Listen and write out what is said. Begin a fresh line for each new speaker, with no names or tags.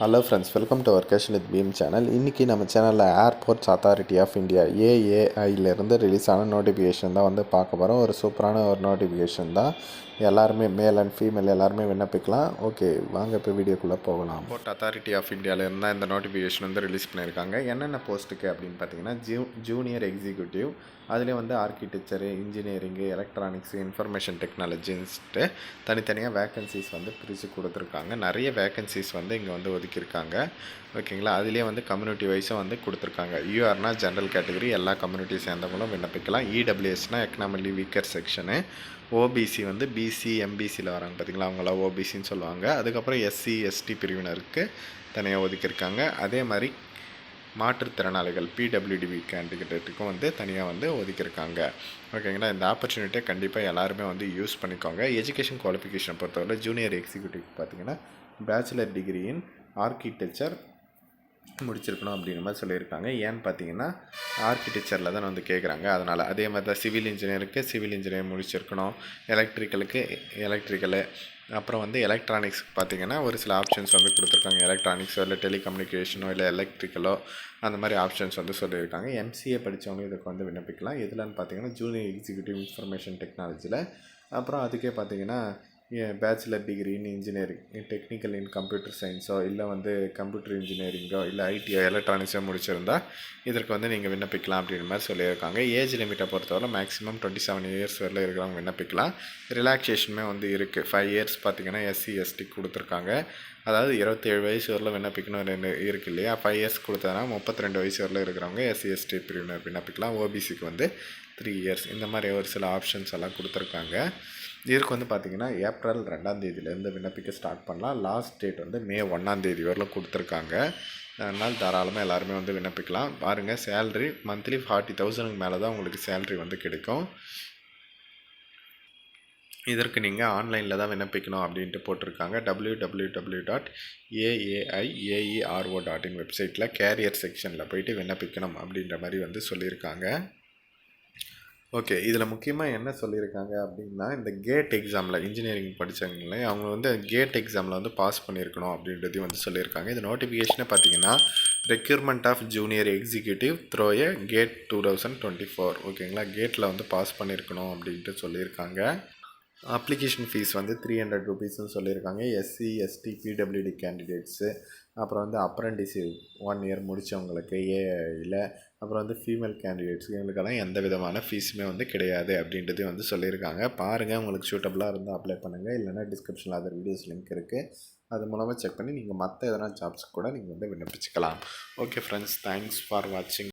Hello friends welcome to our cation with Bheem channel இன்றைக்கி நம்ம சேனலில் ஏர்போர்ட்ஸ் அத்தாரிட்டி ஆஃப் இந்தியா ஏஏஐலேருந்து release ஆன நோட்டிஃபிகேஷன் தான் வந்து பார்க்க போகிறோம் ஒரு சூப்பரான ஒரு நோட்டிஃபிகேஷன் தான். எல்லாருமே மேல் அண்ட் ஃபீமேல் எல்லாருமே விண்ணப்பிக்கலாம். ஓகே வாங்க இப்போ வீடியோக்குள்ளே போகலாம். ஏர்போர்ட் அத்தாரிட்டி ஆஃப் இந்தியாவிலேருந்து தான் இந்த நோட்டிஃபிகேஷன் வந்து ரிலீஸ் பண்ணியிருக்காங்க. என்னென்ன போஸ்ட்டுக்கு அப்படின்னு பார்த்தீங்கன்னா ஜூ ஜூனியர் எக்ஸிக்யூட்டிவ் அதிலே வந்து ஆர்கிடெக்சரு இன்ஜினியரிங்கு எலக்ட்ரானிக்ஸு இன்ஃபர்மேஷன் டெக்னாலஜின்ஸ்ட்டு தனித்தனியாக வேக்கன்சிஸ் வந்து பிரித்து கொடுத்துருக்காங்க. நிறைய வேக்கன்சிஸ் வந்து இங்கே வந்து ஒதுக்கியிருக்காங்க. ஓகேங்களா அதுலேயே வந்து கம்யூனிட்டி வைஸும் வந்து கொடுத்துருக்காங்க. யூஆர்னா ஜென்ரல் கேட்டகரி எல்லா கம்யூனிட்டி சேர்ந்தவங்களும் விண்ணப்பிக்கலாம். இடபிள்யூஎஸ்னால் எக்கனாமிலி வீக்கர் செக்ஷனு ஓபிசி வந்து பிசி எம்பிசியில் வராங்க பார்த்தீங்களா அவங்களாம் ஓபிசின்னு சொல்லுவாங்க. அதுக்கப்புறம் எஸ்சி எஸ்டி பிரிவினருக்கு தனியாக ஒதுக்கியிருக்காங்க. அதே மாதிரி மாற்றுத்திறனாளிகள் பிடபிள்யூடிபி கேண்டிடேட்டுக்கும் வந்து தனியாக வந்து ஒதுக்கியிருக்காங்க. ஓகேங்களா? இந்த ஆப்பர்ச்சுனிட்டியை கண்டிப்பாக எல்லாருமே வந்து யூஸ் பண்ணிக்கோங்க. எஜுகேஷன் குவாலிஃபிகேஷனை பொறுத்தவரை ஜூனியர் எக்ஸிக்யூட்டிவ் பார்த்தீங்கன்னா பேச்சுலர் டிகிரி இன் ஆர்கிடெக்சர் முடிச்சிருக்கணும் அப்படிங்கிற மாதிரி சொல்லியிருக்காங்க. ஏன்னு பார்த்தீங்கன்னா ஆர்கிடெக்சரில் தான் வந்து கேட்குறாங்க அதனால் அதே மாதிரி தான் சிவில் இன்ஜினியருக்கு சிவில் இன்ஜினியர் முடிச்சிருக்கணும். எலக்ட்ரிக்கலுக்கு எலக்ட்ரிக்கலு அப்புறம் வந்து எலக்ட்ரானிக்ஸ் பார்த்திங்கன்னா ஒரு சில ஆப்ஷன்ஸ் வந்து கொடுத்துருக்காங்க. எலக்ட்ரானிக்ஸோ இல்லை டெலிகம்யூனிகேஷனோ இல்லை எலக்ட்ரிக்கலோ அந்த மாதிரி ஆப்ஷன்ஸ் வந்து சொல்லியிருக்காங்க. எம்சிஏ படித்தவங்க இதுக்கு வந்து விண்ணப்பிக்கலாம். எதுலன்னு பார்த்தீங்கன்னா ஜூனியர் எக்ஸிக்யூட்டிவ் இன்ஃபர்மேஷன் டெக்னாலஜியில் அப்புறம் அதுக்கே பார்த்தீங்கன்னா bachelor degree in engineering technical in computer சயின்ஸோ இல்லை வந்து கம்ப்யூட்டர் இன்ஜினியரிங்கோ இல்லை ஐடியோ எலக்ட்ரானிக்ஸோ முடிச்சிருந்தா இதற்கு வந்து நீங்கள் விண்ணப்பிக்கலாம் அப்படின்ற மாதிரி சொல்லியிருக்காங்க. ஏஜ் லிமிட்டை பொறுத்தவரை மேக்ஸிமம் டுவெண்ட்டி செவன் இயர்ஸ் வரல இருக்கிறவங்க விண்ணப்பிக்கலாம். ரிலாக்ஸேஷனுமே வந்து இருக்குது ஃபைவ் இயர்ஸ் பார்த்தீங்கன்னா எஸ்சி எஸ்டி கொடுத்துருக்காங்க. அதாவது இருபத்தேழு வயசு வரல விண்ணப்பிக்கணும் ரெண்டு இருக்குது இல்லையா? ஃபைவ் இயர்ஸ் கொடுத்ததுனா முப்பத்தி ரெண்டு வயசு வரல இருக்கிறவங்க எஸ்சி எஸ்டி பிரிவினர் விண்ணப்பிக்கலாம். ஓபிசிக்கு வந்து த்ரீ இயர்ஸ் இந்த மாதிரி ஒரு சில ஆப்ஷன்ஸ் எல்லாம் கொடுத்துருக்காங்க. இதற்கு வந்து பார்த்திங்கன்னா ஏப்ரல் ரெண்டாம் தேதியிலேருந்து விண்ணப்பிக்க ஸ்டார்ட் பண்ணலாம். லாஸ்ட் டேட் வந்து மே ஒன்றாம் தேதி வரலும் கொடுத்துருக்காங்க. அதனால் தாராளமாக எல்லாருமே வந்து விண்ணப்பிக்கலாம். பாருங்கள் சேல்ரி மந்த்லி ஃபார்ட்டி தௌசண்ட்க்கு மேலே தான் உங்களுக்கு சேல்ரி வந்து கிடைக்கும். இதற்கு நீங்கள் ஆன்லைனில் தான் விண்ணப்பிக்கணும் அப்படின்ட்டு போட்டிருக்காங்க. W W W dot AAIAERO dot in வெப்சைட்டில் கேரியர் செக்ஷனில் போயிட்டு விண்ணப்பிக்கணும் அப்படின்ற மாதிரி வந்து சொல்லியிருக்காங்க. ஓகே இதில் முக்கியமாக என்ன சொல்லியிருக்காங்க அப்படின்னா இந்த கேட் எக்ஸாமில் இன்ஜினியரிங் படித்தவங்களே அவங்க வந்து கேட் எக்ஸாமில் வந்து பாஸ் பண்ணியிருக்கணும் அப்படின்றதையும் வந்து சொல்லியிருக்காங்க. இந்த நோட்டிஃபிகேஷனே பார்த்தீங்கன்னா requirement of junior executive through a GATE two thousand twenty four ஓகேங்களா கேட்டில் வந்து பாஸ் பண்ணியிருக்கணும் அப்படின்ட்டு சொல்லியிருக்காங்க. அப்ளிகேஷன் ஃபீஸ் வந்து த்ரீ ஹண்ட்ரட் ருபீஸ்னு சொல்லியிருக்காங்க. எஸ்சி எஸ்டி பிடபிள்யூடி கேண்டிடேட்ஸு அப்புறம் வந்து அப்ரண்டிஸ் ஒன் இயர் முடித்தவங்களுக்கு ஏஐயில் அப்புறம் வந்து ஃபீமேல் கேண்டிடேட்ஸ் இவங்களுக்கெல்லாம் எந்த விதமான ஃபீஸுமே வந்து கிடையாது அப்படின்றது வந்து சொல்லியிருக்காங்க. பாருங்கள் உங்களுக்கு சூட்டபுளாக இருந்தால் அப்ளை பண்ணுங்கள் இல்லைனா டிஸ்கிரிப்ஷனில் அதர் வீடியோஸ் லிங்க் இருக்குது அது மூலமாக செக் பண்ணி நீங்கள் மற்ற எதனா ஜாப்ஸ் கூட நீங்கள் வந்து விண்ணப்பிச்சுக்கலாம். ஓகே ஃப்ரெண்ட்ஸ் தேங்க்ஸ் ஃபார் வாட்சிங்